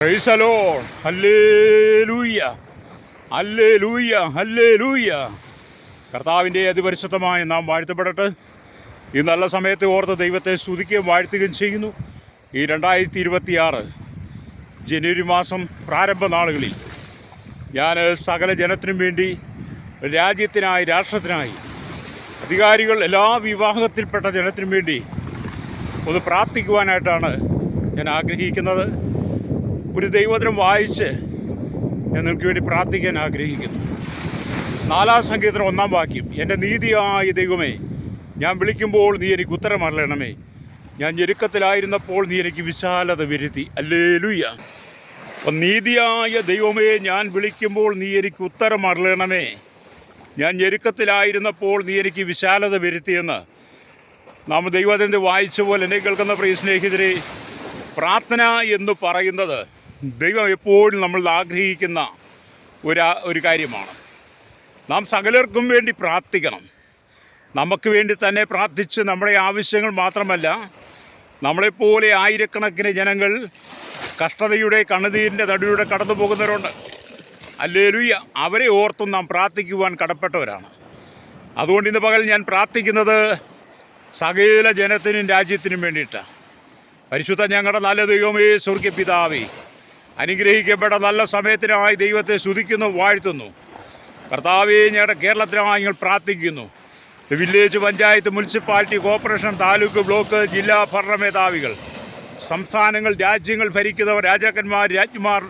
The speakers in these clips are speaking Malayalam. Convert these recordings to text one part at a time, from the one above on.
Praise hallelujah hallelujah hallelujah. കർത്താവിന്റെ അതിപരിശുദ്ധമായി നാം വാഴ്ത്തപ്പെടട്ടെ. ഈ നല്ല സമയത്ത് ഓർത്ത് ദൈവത്തെ സ്തുതിക്കുകയും വാഴ്ത്തുകയും ചെയ്യുന്നു. ഈ രണ്ടായിരത്തി ഇരുപത്തിയാറ് ജനുവരി മാസം പ്രാരംഭ നാളുകളിൽ ഞാൻ സകല ജനത്തിനും വേണ്ടി രാജ്യത്തിനായി രാഷ്ട്രത്തിനായി അധികാരികൾ എല്ലാ വിവാഹത്തിൽപ്പെട്ട ജനത്തിനും വേണ്ടി ഒന്ന് പ്രാർത്ഥിക്കുവാനായിട്ടാണ് ഞാൻ ആഗ്രഹിക്കുന്നത്. ഒരു ദൈവദ്രം വായിച്ച് നിങ്ങൾക്ക് വേണ്ടി പ്രാർത്ഥിക്കാൻ ആഗ്രഹിക്കുന്നു. നാലാം സംഗീതത്തിന് ഒന്നാം വാക്യം എന്റെ നീതിയായ ദൈവമേ ഞാൻ വിളിക്കുമ്പോൾ നീ എനിക്ക് ഉത്തരം അറിയണമേ ഞാൻ ഞെരുക്കത്തിലായിരുന്നപ്പോൾ നീ എനിക്ക് വിശാലത വരുത്തി. അല്ലേലുയ്യ. അപ്പം നീതിയായ ദൈവമേ ഞാൻ വിളിക്കുമ്പോൾ നീ എനിക്ക് ഉത്തരം അറിയണമേ ഞാൻ ഞെരുക്കത്തിലായിരുന്നപ്പോൾ നീ എനിക്ക് വിശാലത വരുത്തിയെന്ന് നാം ദൈവത്തിന്റെ വായിച്ച പോലെ എന്നെ കേൾക്കുന്ന പ്രിയ സ്നേഹിതരെ പ്രാർത്ഥന എന്ന് പറയുന്നത് ദൈവം എപ്പോഴും നമ്മൾ ആഗ്രഹിക്കുന്ന ഒരു ഒരു കാര്യമാണ്. നാം സകലർക്കും വേണ്ടി പ്രാർത്ഥിക്കണം. നമുക്ക് വേണ്ടി തന്നെ പ്രാർത്ഥിച്ച് നമ്മുടെ ആവശ്യങ്ങൾ മാത്രമല്ല നമ്മളെപ്പോലെ ആയിരക്കണക്കിന് ജനങ്ങൾ കഷ്ടതയുടെ കണ്ണുനീരിന്റെ നടുവിലൂടെ കടന്നു പോകുന്നവരുണ്ട്. അല്ലേലുയ്യ അവരെ ഓർത്തും നാം പ്രാർത്ഥിക്കുവാൻ കടപ്പെട്ടവരാണ്. അതുകൊണ്ട് ഇന്ന് പകൽ ഞാൻ പ്രാർത്ഥിക്കുന്നത് സകല ജനത്തിനും രാജ്യത്തിനും വേണ്ടിയിട്ടാണ്. പരിശുദ്ധ ഞങ്ങളുടെ നല്ല ദൈവമേ സ്വർഗ്യ പിതാവേ അനുഗ്രഹിക്കപ്പെട്ട നല്ല സമയത്തിനായി ദൈവത്തെ സ്തുതിക്കുന്നു വാഴ്ത്തുന്നു. കർത്താവേ ഞങ്ങളുടെ കേരളത്തിനായി ഞങ്ങൾ പ്രാർത്ഥിക്കുന്നു. Village panchayat municipality corporation taluk block ജില്ലാ ഭരണമേധാവികൾ സംസ്ഥാനങ്ങൾ രാജ്യങ്ങൾ ഭരിക്കുന്നവർ രാജാക്കന്മാർ രാജ്ഞിമാർ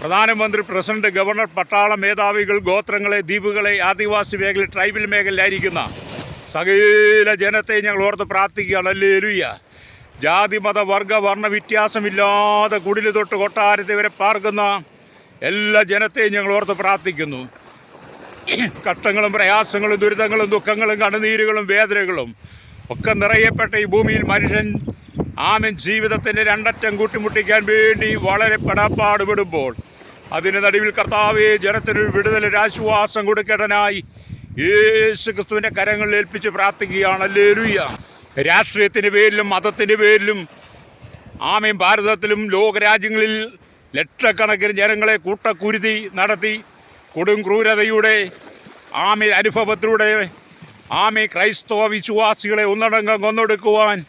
പ്രധാനമന്ത്രി പ്രസിഡന്റ് ഗവർണർ പട്ടാള മേധാവികൾ ഗോത്രങ്ങളെ ദ്വീപുകളെ ആദിവാസി മേഖല ട്രൈബൽ മേഖലയിലായിരിക്കുന്ന സകല ജനത്തെ ഞങ്ങൾ ഓർത്ത് പ്രാർത്ഥിക്കുകയാണ്. അല്ലേലുയ്യ ജാതി മത വർഗ വർണ വ്യത്യാസമില്ലാതെ കുടിൽ തൊട്ട് കൊട്ടാരത്തെ വരെ പാർക്കുന്ന എല്ലാ ജനത്തെയും ഞങ്ങൾ ഓർത്ത് പ്രാർത്ഥിക്കുന്നു. കഷ്ടങ്ങളും പ്രയാസങ്ങളും ദുരിതങ്ങളും ദുഃഖങ്ങളും കണ്ണുനീരുകളും വേദനകളും ഒക്കെ നിറയപ്പെട്ട ഈ ഭൂമിയിൽ മനുഷ്യൻ ആമൻ ജീവിതത്തിന്റെ രണ്ടറ്റം കൂട്ടിമുട്ടിക്കാൻ വേണ്ടി വളരെ പെടാപ്പാടുപെടുമ്പോൾ അതിന് നടുവിൽ കർത്താവെ ജനത്തിനൊരു വിടുതലൊരു ആശ്വാസം കൊടുക്കേണ്ടനായി യേശു ക്രിസ്തുവിന്റെ കരങ്ങളിൽ ഏൽപ്പിച്ച് പ്രാർത്ഥിക്കുകയാണ്. അല്ലേലുയ്യ രാഷ്ട്രീയത്തിന്റെ പേരിലും മതത്തിന്റെ പേരിലും ആമയും ഭാരതത്തിലും ലോകരാജ്യങ്ങളിൽ ലക്ഷക്കണക്കിന് ജനങ്ങളെ കൂട്ടക്കുരുതി നടത്തി കൊടും ക്രൂരതയുടെ ആമ അനുഭവത്തിലൂടെ ആമി ക്രൈസ്തവ വിശ്വാസികളെ ഒന്നടങ്കം കൊന്നൊടുക്കുവാൻ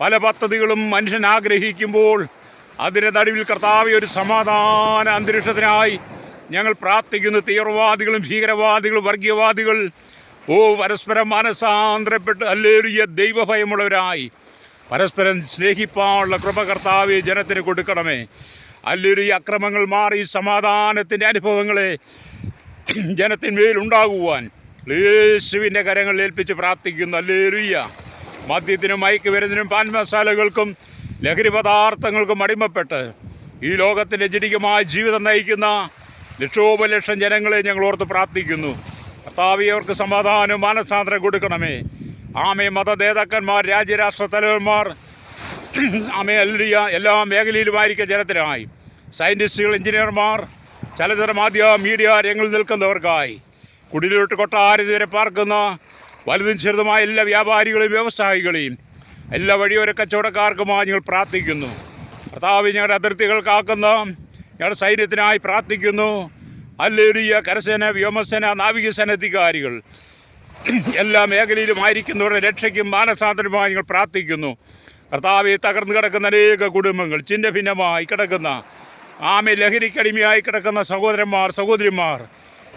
പല പദ്ധതികളും മനുഷ്യൻ ആഗ്രഹിക്കുമ്പോൾ അതിന്റെ നടുവിൽ കർത്താവ് ഒരു സമാധാന അന്തരീക്ഷത്തിനായി ഞങ്ങൾ പ്രാർത്ഥിക്കുന്നു. തീവ്രവാദികളും ഭീകരവാദികളും വർഗീയവാദികൾ ഓ പരസ്പരം മനസാന്തരപ്പെട്ട് അല്ലേറിയ ദൈവഭയമുള്ളവരായി. പരസ്പരം സ്നേഹിപ്പാനുള്ള കൃപ കർത്താവ് ജനത്തിന് കൊടുക്കണമേ. അല്ലൊരു അക്രമങ്ങൾ മാറി സമാധാനത്തിന്റെ അനുഭവങ്ങളെ ജനത്തിന്മേൽ ഉണ്ടാകുവാൻ യേശുവിന്റെ കരങ്ങളിൽ ഏൽപ്പിച്ച് പ്രാർത്ഥിക്കുന്നു. അല്ലേലുയ്യ മദ്യത്തിനും മയക്കുമരുന്നിനും പാൻ മസാലകൾക്കും ലഹരി പദാർത്ഥങ്ങൾക്കും അടിമപ്പെട്ട് ഈ ലോകത്തിന്റെ ജനികമായ ജീവിതം നയിക്കുന്ന ലക്ഷോപലക്ഷം ജനങ്ങളെ ഞങ്ങൾ ഓർത്ത് പ്രാർത്ഥിക്കുന്നു. കർത്താവെ സമാധാനവും മാനസാന്തരം കൊടുക്കണമേ. ആമേ മത നേതാക്കന്മാർ രാജ്യരാഷ്ട്ര തലവന്മാർ ആമേ അല്ലിയ എല്ലാ മേഖലയിലുമായിരിക്കും ജനത്തിനായി. സയന്റിസ്റ്റുകൾ എഞ്ചിനീയർമാർ ചലച്ചിത്ര മാധ്യമ മീഡിയ രംഗങ്ങളിൽ നിൽക്കുന്നവർക്കായി. കുടിലോട്ട് കൊട്ടാരം വരെ പാർക്കുന്ന വലുതും ചെറുതുമായ എല്ലാ വ്യാപാരികളെയും വ്യവസായികളെയും എല്ലാ വഴിയോര കച്ചവടക്കാർക്കുമായി ഞങ്ങൾ പ്രാർത്ഥിക്കുന്നു. കർത്താവ് ഞങ്ങളുടെ അതിർത്തികൾ കാക്കുന്ന ഞങ്ങളുടെ സൈന്യത്തിനായി പ്രാർത്ഥിക്കുന്നു. അല്ലേറിയ കരസേന വ്യോമസേന നാവികസേന അധികാരികൾ. എല്ലാ മേഖലയിലും മേഖലയിലുമായിരിക്കുന്നവരുടെ രക്ഷയ്ക്കും മാനസാന്തരമായി ഞങ്ങൾ പ്രാർത്ഥിക്കുന്നു. കർത്താവെ തകർന്നു കിടക്കുന്ന അനേക കുടുംബങ്ങൾ ചിന്ന ഭിന്നമായി കിടക്കുന്ന ആമ ലഹരിക്കടിമയായി കിടക്കുന്ന സഹോദരന്മാർ സഹോദരിമാർ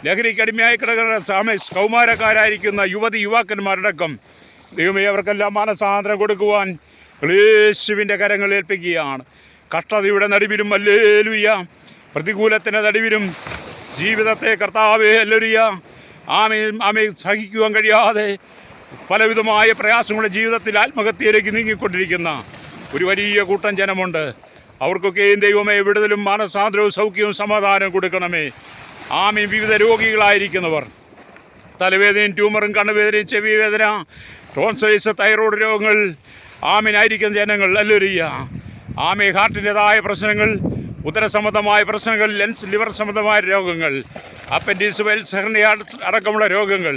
ലഹരിക്കടിമയായി കിടക്കുന്ന സാമ കൗമാരക്കാരായിരിക്കുന്ന യുവതി യുവാക്കന്മാരടക്കം ദൈവമേ അവർക്കെല്ലാം മാനസാന്തരം കൊടുക്കുവാൻ യേശുവിന്റെ കരങ്ങൾ ഏൽപ്പിക്കുകയാണ്. കഷ്ടതയുടെ നടുവിലും അല്ലേലുയ്യ പ്രതികൂലത്തിന്റെ നടുവിലും ജീവിതത്തെ കർത്താവേ അല്ലൊരിയ ആമേ ആമെ സഹിക്കുവാൻ കഴിയാതെ പലവിധമായ പ്രയാസങ്ങളുടെ ജീവിതത്തിൽ ആത്മഹത്യയിലേക്ക് നീങ്ങിക്കൊണ്ടിരിക്കുന്ന ഒരു വലിയ കൂട്ടം ജനമുണ്ട്. അവർക്കൊക്കെയും ദൈവമേ വിടുതലും മാനസാന്തരവും സൗഖ്യവും സമാധാനവും കൊടുക്കണമേ. ആമയും വിവിധ രോഗികളായിരിക്കുന്നവർ. തലവേദനയും ട്യൂമറും കണ്ണുവേദനയും ചെവി വേദന ടോൺസൈസ് തൈറോയ്ഡ് രോഗങ്ങൾ ആമിനായിരിക്കുന്ന ജനങ്ങൾ അല്ലൊരിയ ആമെ ഹാർട്ടിന്റെതായ പ്രശ്നങ്ങൾ ഉദരസംബന്ധമായ പ്രശ്നങ്ങൾ ലെൻസ് ലിവർ സംബന്ധമായ രോഗങ്ങൾ അപ്പൻഡിസ് വെൽസ് ഹെർണിയ അടക്കമുള്ള രോഗങ്ങൾ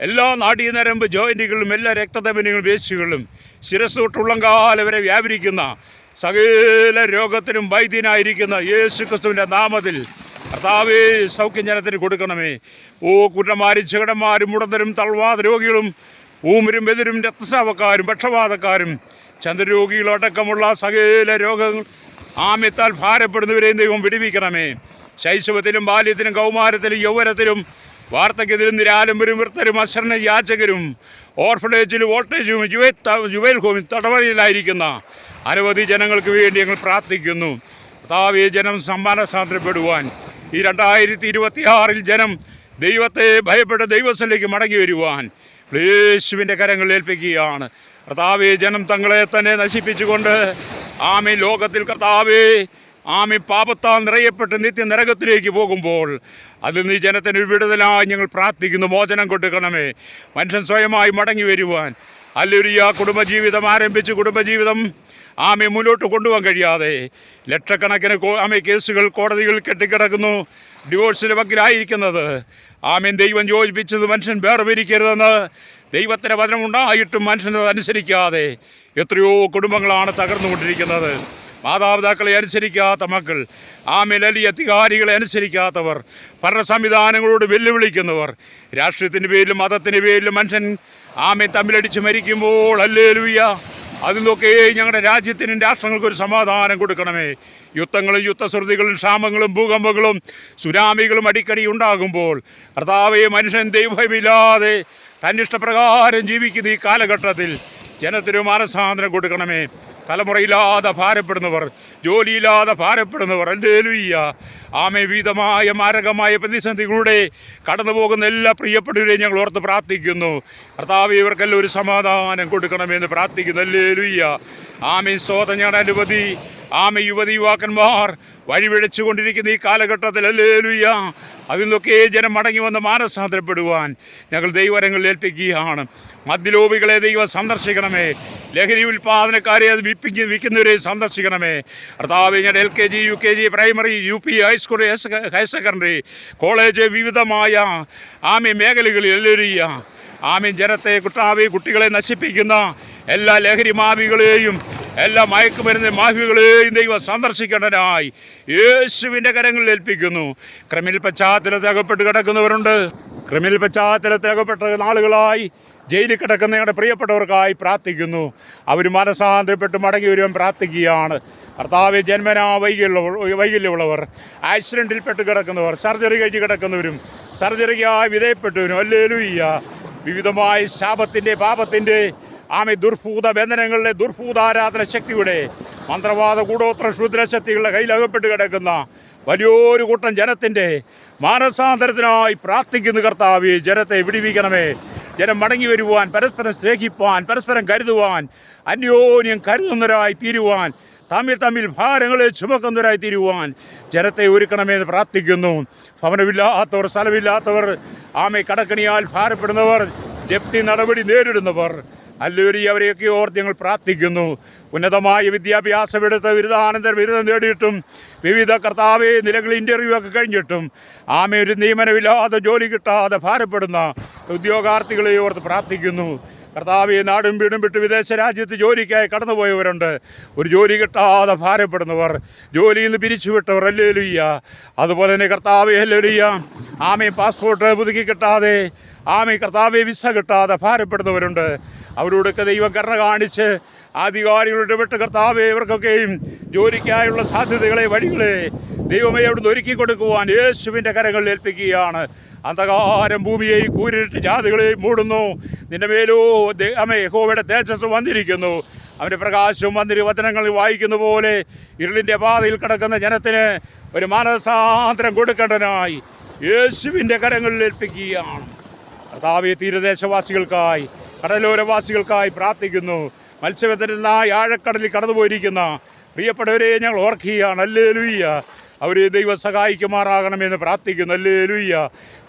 എല്ലാ നാഡീനരമ്പ് ജോയിന്റുകളും എല്ലാ രക്തധമനികളും വേസ്റ്റുകളും ശിരസ് തൊട്ടുള്ളങ്കാല വരെ വ്യാപരിക്കുന്ന സകല രോഗത്തിനും വൈദ്യനായിരിക്കുന്ന യേശു ക്രിസ്തുവിന്റെ നാമത്തിൽ കർത്താവേ സൗഖ്യം ജനത്തിന് കൊടുക്കണമേ. ഓ കുറ്റന്മാരും ചെകടന്മാരും മുടന്തരും തൾവാത രോഗികളും ഊമരും എതിരും രക്തസ്രാവക്കാരും പക്ഷപാതക്കാരും ചന്ദ്രരോഗികളടക്കമുള്ള സകല രോഗങ്ങൾ ആമ്യത്താൽ ഭാരപ്പെടുന്നവരെയും ദൈവം വിടുവിക്കണമേ. ശൈശവത്തിലും ബാല്യത്തിലും കൗമാരത്തിലും യൗവനത്തിലും വാർദ്ധക്യത്തിലും നിരാലംബരും വൃത്തരും അശ്രണ യാചകരും ഓർഫണേജിലും വോൾട്ടേജും ജുവൽ യുവേൽ ഹോമിൽ തടവറയിലായിരിക്കുന്ന അനവധി ജനങ്ങൾക്ക് വേണ്ടി ഞങ്ങൾ പ്രാർത്ഥിക്കുന്നു. കർത്താവേ ജനം സമ്മാനസാന്തരപ്പെടുവാൻ ഈ രണ്ടായിരത്തി ഇരുപത്തിയാറിൽ ജനം ദൈവത്തെ ഭയപ്പെട്ട ദൈവസ്ഥലേക്ക് മടങ്ങി വരുവാൻ. യേശുവിന്റെ കരങ്ങളിൽ ഏൽപ്പിക്കുകയാണ്. കർത്താവെ ജനം തങ്ങളെ തന്നെ നശിപ്പിച്ചുകൊണ്ട് ആമി ലോകത്തിൽ കർത്താവേ ആമി പാപത്താൽ നിറയപ്പെട്ട് നിത്യ നരകത്തിലേക്ക് പോകുമ്പോൾ അതിൽ നീ ജനത്തിന് വിടുതലായി ഞങ്ങൾ പ്രാർത്ഥിക്കുന്നു. മോചനം കൊടുക്കണമേ. മനുഷ്യൻ സ്വയമായി മടങ്ങി വരുവാൻ. അല്ലൊരിയ കുടുംബജീവിതം ആരംഭിച്ച് കുടുംബജീവിതം ആമെ മുന്നോട്ട് കൊണ്ടുപോകാൻ കഴിയാതെ ലക്ഷക്കണക്കിന് ആമി കേസുകൾ കോടതികളിൽ കെട്ടിക്കിടക്കുന്നു. ഡിവോഴ്സിന് വക്കിലായിരിക്കുന്നത്. ആമേൻ ദൈവം യോജിപ്പിച്ചത് മനുഷ്യൻ വേർപിരിക്കരുതെന്ന് ദൈവത്തിന്റെ വചനമുണ്ടായിട്ടും മനുഷ്യനത് അനുസരിക്കാതെ എത്രയോ കുടുംബങ്ങളാണ് തകർന്നുകൊണ്ടിരിക്കുന്നത്. മാതാപിതാക്കളെ അനുസരിക്കാത്ത മക്കൾ ആ വലിയ അധികാരികളെ അനുസരിക്കാത്തവർ ഭരണ സംവിധാനങ്ങളോട് വെല്ലുവിളിക്കുന്നവർ രാഷ്ട്രീയത്തിന്റെ പേരിലും മതത്തിന്റെ പേരിലും മനുഷ്യൻ ആമെ തമ്മിലടിച്ച് മരിക്കുമ്പോൾ അല്ലേലുയ്യ അതിൽ നിന്നൊക്കെ ഞങ്ങളുടെ രാജ്യത്തിനും രാഷ്ട്രങ്ങൾക്കും ഒരു സമാധാനം കൊടുക്കണമേ. യുദ്ധങ്ങളും യുദ്ധശ്രുതികളും ക്ഷാമങ്ങളും ഭൂകമ്പങ്ങളും സുനാമികളും അടിക്കടി ഉണ്ടാകുമ്പോൾ കർത്താവെ മനുഷ്യൻ ദൈവമില്ലാതെ തന്നിഷ്ടപ്രകാരം ജീവിക്കുന്ന ഈ കാലഘട്ടത്തിൽ ജനത്തിന് മാനസാന്തരം കൊടുക്കണമേ. തലമുറയില്ലാതെ ഭാരപ്പെടുന്നവർ ജോലിയില്ലാതെ ഭാരപ്പെടുന്നവർ അല്ലേലുയ്യ ആമേ വീതമായ മാരകമായ പ്രതിസന്ധികളുടെ കടന്നു പോകുന്ന എല്ലാ പ്രിയപ്പെട്ടവരെയും ഞങ്ങൾ ഓർത്ത് പ്രാർത്ഥിക്കുന്നു. കർത്താവ് ഇവർക്കെല്ലാം ഒരു സമാധാനം കൊടുക്കണമെന്ന് പ്രാർത്ഥിക്കുന്നു. അല്ലേലുയ്യ ആമെ സ്വതം ഞങ്ങളുടെ അനുമതി ആമേ യുവതി യുവാക്കന്മാർ. വഴിപിഴച്ചുകൊണ്ടിരിക്കുന്ന ഈ കാലഘട്ടത്തിൽ അല്ലേലുയ്യ അതിൽ നിന്നൊക്കെ ജനം മടങ്ങി വന്ന് മാനസാന്തരപ്പെടുവാൻ ഞങ്ങൾ ദൈവരങ്ങളിൽ ഏൽപ്പിക്കുകയാണ്. മദ്യലോപികളെ ദൈവം സന്ദർശിക്കണമേ. ലഹരി ഉൽപ്പാദനക്കാരെ അത് വിപ്പിക്ക് വിൽക്കുന്നവരെ സന്ദർശിക്കണമേ. കർത്താവ് ഞാൻ L K G U K G primary U P high school higher secondary college വിവിധമായ ആമി മേഖലകളിൽ എല്ലാവരും ആമീൻ ജനത്തെ കുട്ടാവി കുട്ടികളെ നശിപ്പിക്കുന്ന എല്ലാ ലഹരി മാഫികളെയും എല്ലാ മയക്കുമരുന്ന് മാഫികളെയും ദൈവം സന്ദർശിക്കേണ്ടതിനായി യേശുവിന്റെ കരങ്ങളിൽ ഏൽപ്പിക്കുന്നു. ക്രിമിനൽ പശ്ചാത്തലത്തിൽ അകപ്പെട്ട് കിടക്കുന്നവരുണ്ട്. ക്രിമിനൽ പശ്ചാത്തലത്തിൽ അകപ്പെട്ട നാളുകളായി ജയിലിൽ കിടക്കുന്ന ഞങ്ങളുടെ പ്രിയപ്പെട്ടവർക്കായി പ്രാർത്ഥിക്കുന്നു. അവർ മനസാന്തരപ്പെട്ട് മടങ്ങി വരുവാൻ പ്രാർത്ഥിക്കുകയാണ്. കർത്താവ് ജന്മനാ വൈകല്യമുള്ള വൈകല്യമുള്ളവർ ആക്സിഡന്റിൽപ്പെട്ട് കിടക്കുന്നവർ സർജറി കഴിച്ച് കിടക്കുന്നവരും സർജറിക്കായി വിധേയപ്പെട്ടവരും അല്ലേലുയ്യ. വിവിധമായ ശാപത്തിന്റെ പാപത്തിന്റെ ആമെ ദുർഭൂത ബന്ധനങ്ങളിലെ ദുർഭൂതാരാധന ശക്തിയുടെ മന്ത്രവാദ കൂടോത്ര ശൂദ്രശക്തികളുടെ കയ്യിലകപ്പെട്ട് കിടക്കുന്ന വലിയൊരു കൂട്ടം ജനത്തിന്റെ മാനസാന്തരത്തിനായി പ്രാർത്ഥിക്കുന്ന കർത്താവ് ജനത്തെ വിടിവിക്കണമേ. ജനം മടങ്ങി വരുവാൻ പരസ്പരം സ്നേഹിപ്പാൻ പരസ്പരം കരുതുവാൻ അന്യോന്യം കരുതുന്നവരായി തീരുവാൻ തമ്മിൽ തമ്മിൽ ഭാരങ്ങളെ ചുമക്കുന്നവരായി തീരുവാൻ ജനത്തെ ഒരുക്കണമെന്ന് പ്രാർത്ഥിക്കുന്നു. ഭവനമില്ലാത്തവർ സ്ഥലമില്ലാത്തവർ ആമെ കടക്കണിയാൽ ഭാരപ്പെടുന്നവർ ജപ്തി നടപടി നേരിടുന്നവർ അല്ലൂരി അവരെയൊക്കെ ഓർത്ത് ഞങ്ങൾ പ്രാർത്ഥിക്കുന്നു. ഉന്നതമായ വിദ്യാഭ്യാസമെടുത്ത് ബിരുദാനന്തര ബിരുദം നേടിയിട്ടും വിവിധ കർത്താവെ നിലകളിൽ ഇന്റർവ്യൂ ഒക്കെ കഴിഞ്ഞിട്ടും ആമേ ഒരു നിയമനമില്ലാതെ ജോലി കിട്ടാതെ ഭാരപ്പെടുന്ന ഉദ്യോഗാർത്ഥികളെ ഓർത്ത് പ്രാർത്ഥിക്കുന്നു. കർത്താവ് നാടും വീടും വിട്ട് വിദേശ രാജ്യത്ത് ജോലിക്കായി കടന്നുപോയവരുണ്ട്. ഒരു ജോലി കിട്ടാതെ ഭാരപ്പെടുന്നവർ ജോലിയിൽ നിന്ന് പിരിച്ചുവിട്ടവർ അല്ലേലുയ്യ. അതുപോലെ തന്നെ കർത്താവ് അല്ലേലുയ്യ. ആമെ പാസ്പോർട്ട് പുതുക്കി കിട്ടാതെ ആമേ കർത്താവെ വിസ കിട്ടാതെ ഭാരപ്പെടുന്നവരുണ്ട്. അവരോടൊക്കെ ദൈവം കരുണ കാണിച്ച് ആധികാരികളുടെ വിട്ട് കർത്താവെ ഇവർക്കൊക്കെയും ജോലിക്കായുള്ള സാധ്യതകളെ വഴികളെ ദൈവമേ അവിടുന്ന് ഒരുക്കി കൊടുക്കുവാൻ യേശുവിന്റെ കരങ്ങളിൽ ഏൽപ്പിക്കുകയാണ്. അന്ധകാരം ഭൂമിയെയും കൂരിട്ട് ജാതികളെയും മൂടുന്നു. നിന്റെ മേലോ അമ്മേ യഹോവയുടെ തേജസ് വന്നിരിക്കുന്നു. അവന്റെ പ്രകാശവും വന്നിരി വചനങ്ങളിൽ വായിക്കുന്ന പോലെ ഇരുളിന്റെ പാതയിൽ കിടക്കുന്ന ജനത്തിന് ഒരു മാനസാന്തരം കൊടുക്കേണ്ടതിനായി യേശുവിന്റെ കരങ്ങളിൽ ഏൽപ്പിക്കുകയാണ്. കർത്താവ് തീരദേശവാസികൾക്കായി കടലോരവാസികൾക്കായി പ്രാർത്ഥിക്കുന്നു. മത്സ്യബന്ധനായി ആഴക്കടലിൽ കടന്നുപോയിരിക്കുന്ന പ്രിയപ്പെട്ടവരെ ഞങ്ങൾ ഓർക്കുകയാണ് അല്ലേ ലുയ്യ അവരെ ദൈവം സഹായിക്കുമാറാകണമെന്ന് പ്രാർത്ഥിക്കുന്നു. അല്ലേ ലുയ്യ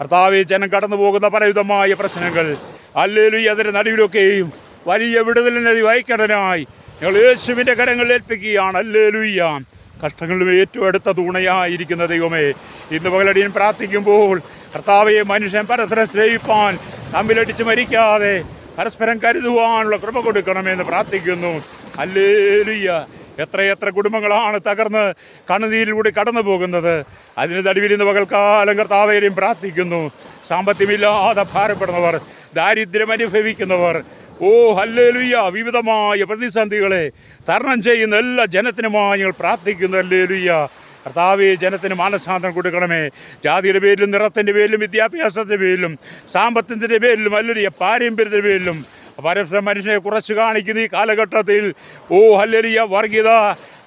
കർത്താവെ ജനം കടന്നു പോകുന്ന പലവിധമായ പ്രശ്നങ്ങൾ. അല്ലേ ലുയ്യ അതിന്റെ നടുവിലൊക്കെയും വലിയ വിടുതലിനെ വഹിക്കടനായി ഞങ്ങൾ യേശുവിന്റെ കരങ്ങളിൽ ഏൽപ്പിക്കുകയാണ്. അല്ലേ ലുയ്യ കഷ്ടങ്ങളിലും ഏറ്റവും അടുത്ത തൂണയായിരിക്കുന്ന ദൈവമേ ഇന്ന് പകലടിയൻ പ്രാർത്ഥിക്കുമ്പോൾ കർത്താവെ മനുഷ്യൻ പരസ്പരം സ്നേഹിപ്പാൻ തമ്മിലടിച്ച് മരിക്കാതെ പരസ്പരം കരുതുവാനുള്ള കൃപ കൊടുക്കണമെന്ന് പ്രാർത്ഥിക്കുന്നു. അല്ലേലുയ്യ എത്രയെത്ര കുടുംബങ്ങളാണ് തകർന്ന് കണ്ണുനീരിലൂടെ കടന്നു പോകുന്നത്. അതിന് തടിവിരുന്ന് പകൽക്കാലം കർത്താവേരെയും പ്രാർത്ഥിക്കുന്നു. സാമ്പത്തികമില്ലാതെ ഭാരപ്പെടുന്നവർ ദാരിദ്ര്യം അനുഭവിക്കുന്നവർ ഓ ഹല്ലേലുയ്യ. വിവിധമായ പ്രതിസന്ധികളെ തരണം ചെയ്യുന്ന എല്ലാ ജനത്തിനുമായി ഞങ്ങൾ പ്രാർത്ഥിക്കുന്നു. ഹല്ലേലുയ്യ. കർത്താവെ ജനത്തിന് മാനസാന്തരം കൊടുക്കണമേ. ജാതിയുടെ പേരിലും നിറത്തിന്റെ പേരിലും വിദ്യാഭ്യാസത്തിന്റെ പേരിലും സാമ്പത്തിന്റെ പേരിലും അല്ലൊരു പാരമ്പര്യത്തിന്റെ പേരിലും പരസ്പര മനുഷ്യനെ കുറച്ച് കാണിക്കുന്ന ഈ കാലഘട്ടത്തിൽ ഓ ഹല്ലരിയ വർഗീയത.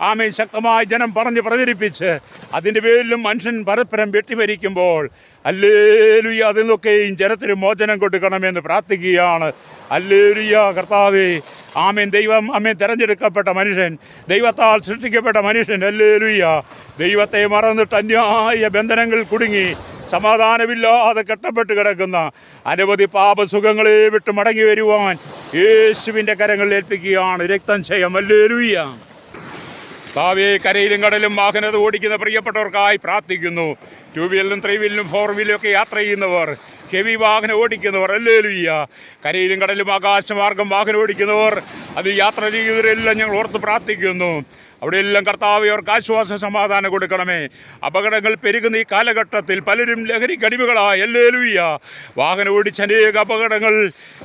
ആമേ ശക്തമായി ജനം പറഞ്ഞ് പ്രചരിപ്പിച്ച് അതിന്റെ പേരിലും മനുഷ്യൻ പരസ്പരം വെട്ടിഭരിക്കുമ്പോൾ അല്ലേലുയ അതിൽ നിന്നൊക്കെയും ജനത്തിന് മോചനം കൊടുക്കണമെന്ന് പ്രാർത്ഥിക്കുകയാണ്. അല്ലേലുയ കർത്താവേ. ആമേൻ. ദൈവം ആമേൻ. തിരഞ്ഞെടുക്കപ്പെട്ട മനുഷ്യൻ ദൈവത്താൽ സൃഷ്ടിക്കപ്പെട്ട മനുഷ്യൻ അല്ലേലുയ ദൈവത്തെ മറന്നിട്ട് അന്യായ ബന്ധനങ്ങൾ കുടുങ്ങി സമാധാനമില്ലാതെ കെട്ടപ്പെട്ട് കിടക്കുന്ന അനവധി പാപസുഖങ്ങളെ വിട്ട് മടങ്ങി വരുവാൻ യേശുവിന്റെ കരങ്ങളിൽ ഏൽപ്പിക്കുകയാണ്. രക്തം ചെയ്യാം അല്ലേലുയ്യ താവേ കരയിലും കടലും വാഹനത ഓടിക്കുന്ന പ്രിയപ്പെട്ടവർക്കായി പ്രാർത്ഥിക്കുന്നു. ടൂ വീലറിലും ത്രീ വീലിലും ഫോർ വീലിലും ഒക്കെ യാത്ര ചെയ്യുന്നവർ ഹെവി വാഹനം ഓടിക്കുന്നവർ അല്ലേലുയ്യ കരയിലും കടലും ആകാശമാർഗം വാഹനം ഓടിക്കുന്നവർ അത് യാത്ര ചെയ്യുന്നവരെല്ലാം ഞങ്ങൾ ഓർത്ത് പ്രാർത്ഥിക്കുന്നു. അവിടെയെല്ലാം കർത്താവ് അവർക്ക് ആശ്വാസ സമാധാനം കൊടുക്കണമേ. അപകടങ്ങൾ പെരുകുന്ന ഈ കാലഘട്ടത്തിൽ പലരും ലഹരി കടിവുകളായി എല്ലേലുയ്യ വാഹനം ഓടിച്ച അനേക അപകടങ്ങൾ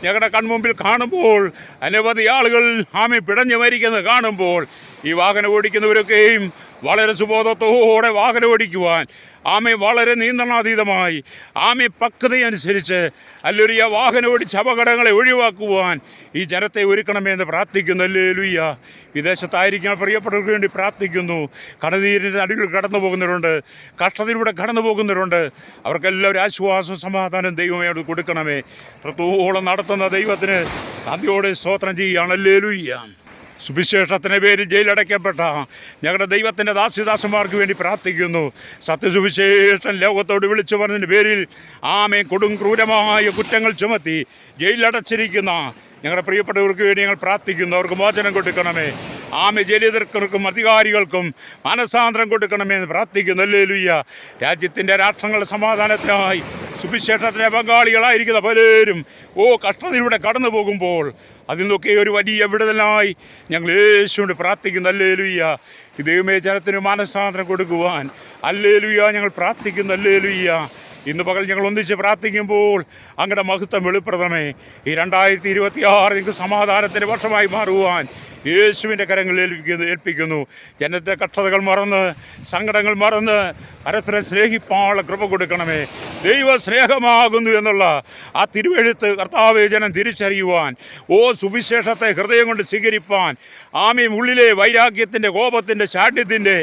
ഞങ്ങളുടെ കൺമുമ്പിൽ കാണുമ്പോൾ അനവധി ആളുകൾ ആമി പിടഞ്ഞു മരിക്കുന്നത് കാണുമ്പോൾ ഈ വാഹനം ഓടിക്കുന്നവരൊക്കെയും വളരെ സുബോധത്തോടെ വാഹനം ഓടിക്കുവാൻ. ആമെ വളരെ നിയന്ത്രണാതീതമായി. ആമെ പക്വതയനുസരിച്ച് വാഹനം ഓടിച്ച് അപകടങ്ങളെ ഒഴിവാക്കുവാൻ ഈ ജനത്തെ ഒരുക്കണമെന്ന് പ്രാർത്ഥിക്കുന്നു. അല്ലേ ലുയ്യ വിദേശത്തായിരിക്കുന്ന പ്രിയപ്പെട്ടവർക്ക് വേണ്ടി പ്രാർത്ഥിക്കുന്നു. കടനീരിന്റെ നടുവിൽ കടന്നു പോകുന്നവരുണ്ട്. കഷ്ടതയിലൂടെ കടന്നു പോകുന്നവരുണ്ട്. അവർക്കെല്ലാം ഒരു ആശ്വാസം സമാധാനം ദൈവമേ കൊടുക്കണമേ. പ്രത്തോളം നടത്തുന്ന ദൈവത്തിന് നന്ദിയോടെ സ്തോത്രം ചെയ്യുകയാണല്ലേ ലുയ്യ സുവിശേഷത്തിന്റെ പേരിൽ ജയിലടയ്ക്കപ്പെട്ട ഞങ്ങളുടെ ദൈവത്തിന്റെ ദാസ്യദാസന്മാർക്ക് വേണ്ടി പ്രാർത്ഥിക്കുന്നു. സത്യസുവിശേഷം ലോകത്തോട് വിളിച്ചു പറഞ്ഞതിന്റെ പേരിൽ ആമെ കൊടും ക്രൂരമായ കുറ്റങ്ങൾ ചുമത്തി ജയിലടച്ചിരിക്കുന്ന ഞങ്ങളുടെ പ്രിയപ്പെട്ടവർക്ക് വേണ്ടി ഞങ്ങൾ പ്രാർത്ഥിക്കുന്നു. അവർക്ക് മോചനം കൊടുക്കണമേ. ആമെ ജലീതർക്കും അധികാരികൾക്കും മനസാന്തരം കൊടുക്കണമേ എന്ന് പ്രാർത്ഥിക്കുന്നു. അല്ലേ ലുയ്യ രാജ്യത്തിന്റെ രാഷ്ട്രങ്ങളുടെ സമാധാനത്തിനായി സുവിശേഷത്തിലെ പങ്കാളികളായിരിക്കുന്ന പലരും ഓ കഷ്ടതയിലൂടെ കടന്നു പോകുമ്പോൾ അതിൽ നിന്നൊക്കെ ഒരു വലിയ വിടുതലായി ഞങ്ങൾ യേശുവിന്റെ പ്രാർത്ഥിക്കുന്നു അല്ലേ ലുയ്യ ദൈവമേ ജനത്തിന് മാനസാന്തരം കൊടുക്കുവാൻ. അല്ലേ ലുയ്യ ഞങ്ങൾ പ്രാർത്ഥിക്കുന്നു അല്ലേ ലുയ്യ ഇന്ന് പകൽ ഞങ്ങൾ ഒന്നിച്ച് പ്രാർത്ഥിക്കുമ്പോൾ അങ്ങയുടെ മഹത്വം വെളിപ്രദമേ ഈ രണ്ടായിരത്തി ഇരുപത്തി ആറ് ഞങ്ങൾക്ക് സമാധാനത്തിന്റെ വർഷമായി മാറുവാൻ. യേശുവിന്റെ കരങ്ങളിൽ ഏൽപ്പിക്കുന്നു ഏൽപ്പിക്കുന്നു. ജനത്തെ കഷ്ടതകൾ മറന്ന് സങ്കടങ്ങൾ മറന്ന് പരസ്പരം സ്നേഹിപ്പാനുള്ള കൃപ കൊടുക്കണമേ. ദൈവ സ്നേഹമാകുന്നു എന്നുള്ള ആ തിരുവെഴുത്ത് കർത്താവെ ജനം തിരിച്ചറിയുവാൻ ഓ സുവിശേഷത്തെ ഹൃദയം കൊണ്ട് സ്വീകരിപ്പാൻ ആമയും ഉള്ളിലെ വൈരാഗ്യത്തിന്റെ കോപത്തിന്റെ ശാഠ്യത്തിന്റെ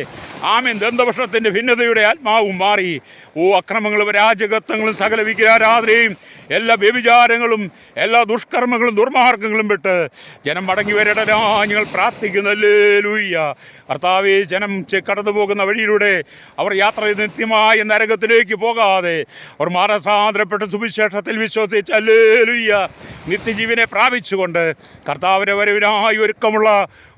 ആമീൻ. ദന്തഭക്ഷണത്തിന്റെ ഭിന്നതയുടെ ആത്മാവും മാറി. ഓ അക്രമങ്ങളും രാജകത്വങ്ങളും സകല വിഗ്രഹാരാധനയും എല്ലാ വ്യഭിചാരങ്ങളും എല്ലാ ദുഷ്കർമ്മങ്ങളും ദുർമാർഗങ്ങളും വിട്ട് ജനം മടങ്ങി വരടനാ ഞങ്ങൾ പ്രാർത്ഥിക്കുന്നല്ലേ ലൂയ്യ കർത്താവെ ജനം കടന്നു പോകുന്ന വഴിയിലൂടെ അവർ യാത്ര ചെയ്ത് നിത്യമായ നരകത്തിലേക്ക് പോകാതെ അവർ മാനസാന്തരപ്പെട്ട് സുവിശേഷത്തിൽ വിശ്വസിച്ച് അല്ലേലുയ്യ നിത്യജീവനെ പ്രാപിച്ചുകൊണ്ട് കർത്താവിനെ വരവിനായി ഒരുക്കമുള്ള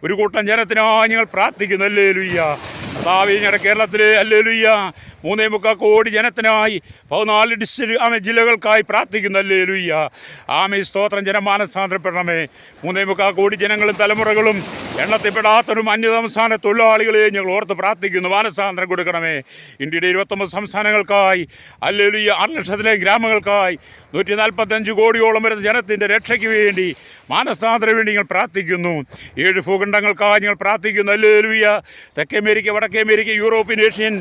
ഒരു കൂട്ടം ജനത്തിനായി ഞങ്ങൾ പ്രാർത്ഥിക്കുന്നു. അല്ലേലുയ്യ. കർത്താവെ ഞങ്ങളുടെ കേരളത്തിലെ അല്ലേലുയ്യ. മൂന്നേ മുക്കാൽ കോടി ജനത്തിനായി പതിനാല് ഡിസ്ട്രിക്ട് ആമെ ജില്ലകൾക്കായി പ്രാർത്ഥിക്കുന്നു. അല്ലേലുയ്യ. ആമെ സ്തോത്രം ജനം മാനസാന്തരപ്പെടണമേ. മൂന്നേ മുക്കാൽ കോടി ജനങ്ങളും തലമുറകളും എണ്ണത്തിൽപ്പെടാത്തവരും അന്യസംസ്ഥാന തൊഴിലാളികളെ ഞങ്ങൾ ഓർത്ത് പ്രാർത്ഥിക്കുന്നു. മാനസാന്തരം കൊടുക്കണമേ. ഇന്ത്യയുടെ ഇരുപത്തൊമ്പത് സംസ്ഥാനങ്ങൾക്കായി അല്ലേ ലുയ്യ ആറ് ലക്ഷത്തിലെ ഗ്രാമങ്ങൾക്കായി നൂറ്റി നാൽപ്പത്തഞ്ച് കോടിയോളം വരുന്ന ജനത്തിന്റെ രക്ഷയ്ക്ക് വേണ്ടി മാനസ്ഥാനത്തിന് വേണ്ടി നിങ്ങൾ പ്രാർത്ഥിക്കുന്നു. ഏഴ് ഭൂഖണ്ഡങ്ങൾക്കായി ഞങ്ങൾ പ്രാർത്ഥിക്കുന്നു. അല്ലേലുവിയ തെക്കേ അമേരിക്ക വടക്കേ America European Asian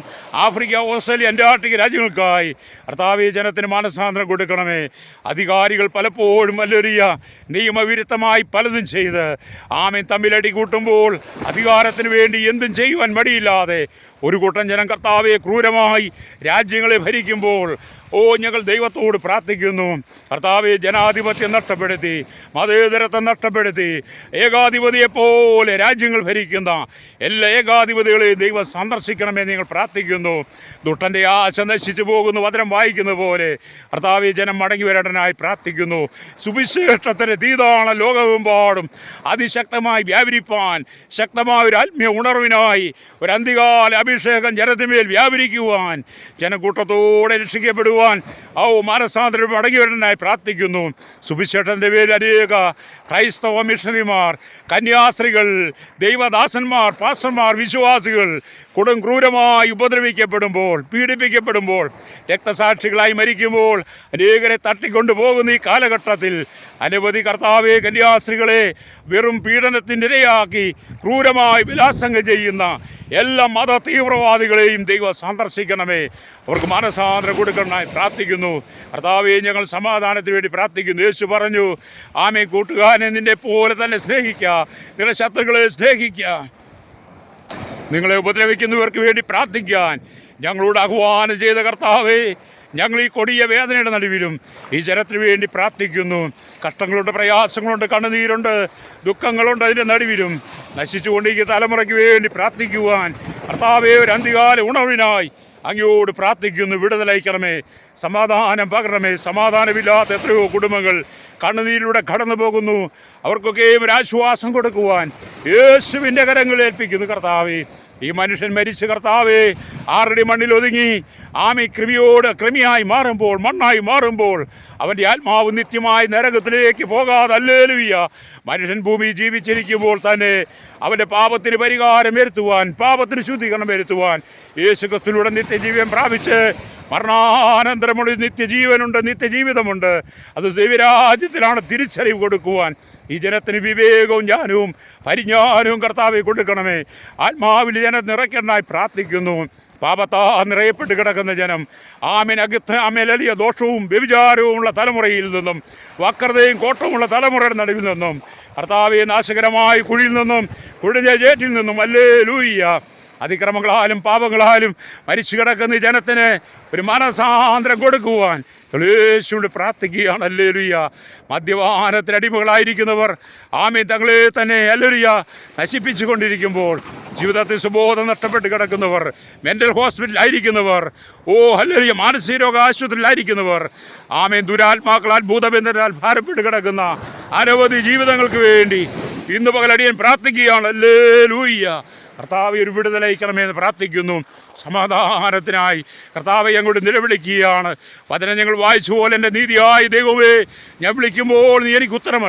Africa Australia Antarctic രാജ്യങ്ങൾക്കായി കർത്താവ് ജനത്തിന് മാനസാന്തരം കൊടുക്കണമേ. അധികാരികൾ പലപ്പോഴും അല്ലൊരിയ നിയമവിരുദ്ധമായി പലതും ചെയ്ത് ആമൻ തമ്മിലടി കൂട്ടുമ്പോൾ അധികാരത്തിന് വേണ്ടി എന്തും ചെയ്യുവാൻ മടിയില്ലാതെ ഒരു കൂട്ടം ജനം കർത്താവെ ക്രൂരമായി രാജ്യങ്ങളെ ഭരിക്കുമ്പോൾ ഓ ഞങ്ങൾ ദൈവത്തോട് പ്രാർത്ഥിക്കുന്നു. കർത്താവ് ജനാധിപത്യം നഷ്ടപ്പെടുത്തി മതേതരത്വം നഷ്ടപ്പെടുത്തി ഏകാധിപതിയെപ്പോലെ രാജ്യങ്ങൾ ഭരിക്കുന്ന എല്ലാ ഏകാധിപതികളെയും ദൈവം സന്ദർശിക്കണമെന്ന് നിങ്ങൾ പ്രാർത്ഥിക്കുന്നു. ദുട്ടന്റെ ആശ നശിച്ചു പോകുന്നു വചനം വായിക്കുന്ന പോലെ കർത്താവ് ജനം മടങ്ങി വരേണ്ടനായി പ്രാർത്ഥിക്കുന്നു. സുവിശേഷത്തിന് തീതാണ ലോകമെമ്പാടും അതിശക്തമായി വ്യാപരിപ്പാൻ ശക്തമായ ഒരു ആത്മീയ ഉണർവിനായി ഒരു അന്തികാല അഭിഷേകം ജനത്തിന്മേൽ വ്യാപരിക്കുവാൻ ജനക്കൂട്ടത്തോടെ രക്ഷിക്കപ്പെടുവാൻ ഔ മാനസാന്തരം മടങ്ങി വരേണ്ടനായി പ്രാർത്ഥിക്കുന്നു. സുവിശേഷത്തിന്റെ പേരിൽ അനേക ക്രൈസ്തവ മിഷണറിമാർ കന്യാസ്ത്രീകൾ ദൈവദാസന്മാർ പാസ്റ്റർമാർ വിശ്വാസികൾ കൊടും ക്രൂരമായി ഉപദ്രവിക്കപ്പെടുമ്പോൾ പീഡിപ്പിക്കപ്പെടുമ്പോൾ രക്തസാക്ഷികളായി മരിക്കുമ്പോൾ അനേകരെ തട്ടിക്കൊണ്ടു പോകുന്ന ഈ കാലഘട്ടത്തിൽ അനവധി കർത്താവെ കന്യാസ്ത്രീകളെ വെറും പീഡനത്തിനിരയാക്കി ക്രൂരമായി വിലാസങ്ങൾ ചെയ്യുന്ന എല്ലാ മത തീവ്രവാദികളെയും ദൈവം സന്ദർശിക്കണമേ. അവർക്ക് മാനസാന്തരം കൊടുക്കണമായി പ്രാർത്ഥിക്കുന്നു. കർത്താവെ ഞങ്ങൾ സമാധാനത്തിന് വേണ്ടി പ്രാർത്ഥിക്കുന്നു. യേശു പറഞ്ഞു ആമേ കൂട്ടുകാരനെ നിന്നെ പോലെ തന്നെ സ്നേഹിക്കുക നിങ്ങളുടെ ശത്രുക്കളെ സ്നേഹിക്കുക നിങ്ങളെ ഉപദ്രവിക്കുന്നവർക്ക് വേണ്ടി പ്രാർത്ഥിക്കാൻ ഞങ്ങളോട് ആഹ്വാനം ചെയ്ത കർത്താവേ ഞങ്ങൾ ഈ കൊടിയ വേദനയുടെ നടുവിലും ഈ ജനത്തിന് വേണ്ടി പ്രാർത്ഥിക്കുന്നു. കഷ്ടങ്ങളുണ്ട് പ്രയാസങ്ങളുണ്ട് കണ്ണുനീരുണ്ട് ദുഃഖങ്ങളുണ്ട് അതിന്റെ നടുവിലും നശിച്ചുകൊണ്ടിരിക്കുന്ന തലമുറയ്ക്ക് വേണ്ടി പ്രാർത്ഥിക്കുവാൻ കർത്താവേ ഒരു അന്തികാല ഉണർവിനായി അങ്ങയോട് പ്രാർത്ഥിക്കുന്നു. വിടുതലയക്കണമേ സമാധാനം പകരണമേ. സമാധാനമില്ലാത്ത എത്രയോ കുടുംബങ്ങൾ കണ്ണുനീരിലൂടെ കടന്നു പോകുന്നു അവർക്കൊക്കെ ഒരാശ്വാസം കൊടുക്കുവാൻ യേശുവിന്റെ കരങ്ങൾ ഏൽപ്പിക്കുന്നു കർത്താവേ. ഈ മനുഷ്യൻ മരിച്ചു കർത്താവേ ആറടി മണ്ണിൽ ഒതുങ്ങി. ആമി കൃമിയോട് കൃമിയായി മാറുമ്പോൾ മണ്ണായി മാറുമ്പോൾ അവന്റെ ആത്മാവ് നിത്യമായി നരകത്തിലേക്ക് പോകാതെ അല്ലേലുയ്യ മനുഷ്യൻ ഭൂമി ജീവിച്ചിരിക്കുമ്പോൾ തന്നെ അവന്റെ പാപത്തിന് പരിഹാരം വരുത്തുവാൻ പാപത്തിന് ശുദ്ധീകരണം വരുത്തുവാൻ യേശുക്രിസ്തുവിടെ നിത്യജീവൻ പ്രാപിച്ച് മരണാനന്തരമുള്ള നിത്യജീവനുണ്ട് നിത്യജീവിതമുണ്ട്. അത് ദൈവരാജ്യത്തിലാണ് തിരിച്ചറിവ് കൊടുക്കുവാൻ. ഈ ജനത്തിന് വിവേകവും ജ്ഞാനവും പരിജ്ഞാനവും കർത്താവെ കൊടുക്കണമേ. ആത്മാവിൽ ജനം നിറയ്ക്കണമായി പ്രാർത്ഥിക്കുന്നു. പാപത്താ നിറയപ്പെട്ട് കിടക്കുന്ന ജനം. ആമിനകത്ത് ആമേലിയ ദോഷവും വ്യഭിചാരവുമുള്ള തലമുറയിൽ നിന്നും വക്രതയും കോട്ടവുമുള്ള തലമുറയുടെ നടുവിൽ നിന്നും കർത്താവെ നാശകരമായ കുഴിയിൽ നിന്നും കുഴിഞ്ഞ ചേറ്റിൽ നിന്നും അല്ലേ ലൂയ്യ അതിക്രമങ്ങളാലും പാപങ്ങളാലും മരിച്ചു കിടക്കുന്ന ജനത്തിന് ഒരു മനസാന്തരം കൊടുക്കുവാൻ യേശുവിനോട് പ്രാർത്ഥിക്കുകയാണ്. അല്ലേലുയ്യ. മദ്യപാനത്തിന് അടിമകളായിരിക്കുന്നവർ ആമീൻ തങ്ങളെ തന്നെ അല്ലേലുയ്യ നശിപ്പിച്ചു കൊണ്ടിരിക്കുമ്പോൾ ജീവിതത്തിൽ സുബോധം നഷ്ടപ്പെട്ട് കിടക്കുന്നവർ മെന്റൽ ഹോസ്പിറ്റലിലായിരിക്കുന്നവർ ഓ അല്ലേലുയ്യ മാനസിക രോഗ ആശുപത്രിയിലായിരിക്കുന്നവർ ആമീൻ ദുരാത്മാക്കളാൽ ഭൂതബന്ധനാൽ ഭാരപ്പെട്ട് കിടക്കുന്ന അനവധി ജീവിതങ്ങൾക്ക് വേണ്ടി ഇന്ന് പകലടിയൻ പ്രാർത്ഥിക്കുകയാണ്. അല്ലേലൂയ്യ കർത്താവ് ഒരു വിടുതലയിക്കണമെന്ന് പ്രാർത്ഥിക്കുന്നു. സമാധാനത്തിനായി കർത്താവ് അങ്ങോട്ട് നിലവിളിക്കുകയാണ്. വചനം ഞങ്ങൾ വായിച്ചു പോലെ എന്റെ നീതിയായ ദൈവമേ ഞാൻ വിളിക്കുമ്പോൾ നീ എനിക്ക് ഉത്തരം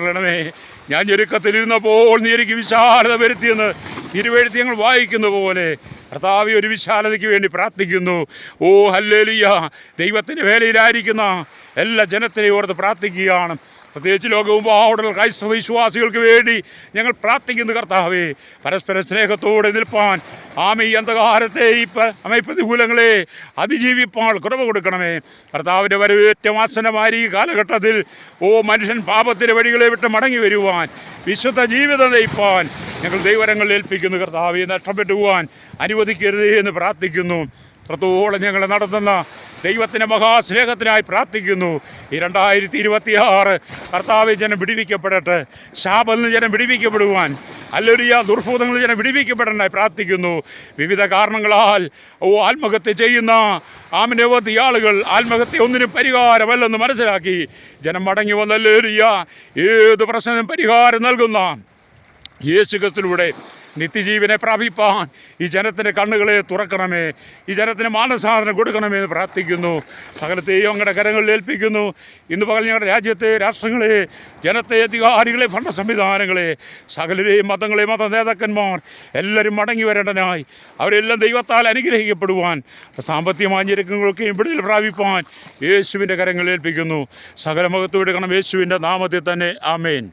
ഞാൻ ഞെരുക്കത്തിലിരുന്നപ്പോൾ നീ എനിക്ക് വിശാലത വരുത്തിയെന്ന് തിരുവെഴുത്തി ഞങ്ങൾ വായിക്കുന്ന പോലെ കർത്താവ് ഒരു വിശാലതയ്ക്ക് വേണ്ടി പ്രാർത്ഥിക്കുന്നു. ഓ ഹല്ലേലിയ. ദൈവത്തിന്റെ വേലയിലായിരിക്കുന്ന എല്ലാ ജനത്തിനെയും ഓർത്ത് പ്രാർത്ഥിക്കുകയാണ്. പ്രത്യേകിച്ച് ലോകവും അവിടെയുള്ള ക്രൈസ്തവ വിശ്വാസികൾക്ക് വേണ്ടി ഞങ്ങൾ പ്രാർത്ഥിക്കുന്നു കർത്താവേ. പരസ്പര സ്നേഹത്തോടെ നിൽപ്പാൻ. ആമ ഈ അന്ധകാരത്തെ ഈ ആമ പ്രതികൂലങ്ങളെ അതിജീവിപ്പാൾ കുറവ് കൊടുക്കണമേ. കർത്താവിന്റെ വരവേറ്റം ആസനമായ ഈ കാലഘട്ടത്തിൽ ഓ മനുഷ്യൻ പാപത്തിന്റെ വഴികളെ വിട്ട് മടങ്ങി വരുവാൻ വിശുദ്ധ ജീവിതം നയിപ്പാൻ ഞങ്ങൾ ദൈവരങ്ങളിൽ ഏൽപ്പിക്കുന്നു കർത്താവെ. നഷ്ടപ്പെട്ടു പോകാൻ അനുവദിക്കരുതേ എന്ന് പ്രാർത്ഥിക്കുന്നു. അത്രത്തോളം ഞങ്ങൾ നടത്തുന്ന ദൈവത്തിന്റെ മഹാസ്നേഹത്തിനായി പ്രാർത്ഥിക്കുന്നു. ഈ രണ്ടായിരത്തി ഇരുപത്തി ആറ് കർത്താവ് ജനം വിടിവിക്കപ്പെടട്ടെ. നിന്ന് ജനം വിടിവിക്കപ്പെടുവാൻ. അല്ലൊരിയ ദുർഭൂതങ്ങൾ ജനം വിടിവിക്കപ്പെടാനായി പ്രാർത്ഥിക്കുന്നു. വിവിധ കാരണങ്ങളാൽ ഓ ആത്മഹത്യ ചെയ്യുന്ന ആമനവധി ആളുകൾ ആത്മഹത്യ ഒന്നിനും പരിഹാരമല്ലെന്ന് മനസ്സിലാക്കി. ജനം മടങ്ങി വന്നല്ലൊരിയ ഏത് പ്രശ്നത്തിനും പരിഹാരം നൽകുന്ന യേശുക്രിസ്തുവിലൂടെ നിത്യജീവനെ പ്രാപിപ്പാൻ ഈ ജനത്തിന്റെ കണ്ണുകളെ തുറക്കണമേ. ഈ ജനത്തിന് മാനസാധനം കൊടുക്കണമേ എന്ന് പ്രാർത്ഥിക്കുന്നു. സകലത്തെയും അങ്ങയുടെ കരങ്ങളിൽ ഏൽപ്പിക്കുന്നു. ഇന്ന് പകൽ ഞങ്ങളുടെ രാജ്യത്തെ രാഷ്ട്രങ്ങളെ ജനത്തെ അധികാരികളെ ഭരണ സംവിധാനങ്ങളെ സകലരെയും മതങ്ങളെ മത നേതാക്കന്മാർ എല്ലാവരും മടങ്ങി വരേണ്ടനായി അവരെല്ലാം ദൈവത്താൽ അനുഗ്രഹിക്കപ്പെടുവാൻ സാമ്പത്തികമായ ഞെരുക്കങ്ങളൊക്കെയും വിടുതൽ പ്രാപിപ്പാൻ യേശുവിന്റെ കരങ്ങളിൽ ഏൽപ്പിക്കുന്നു. സകല മഹത്വം എടുക്കണം യേശുവിന്റെ നാമത്തിൽ തന്നെ. ആമേൻ.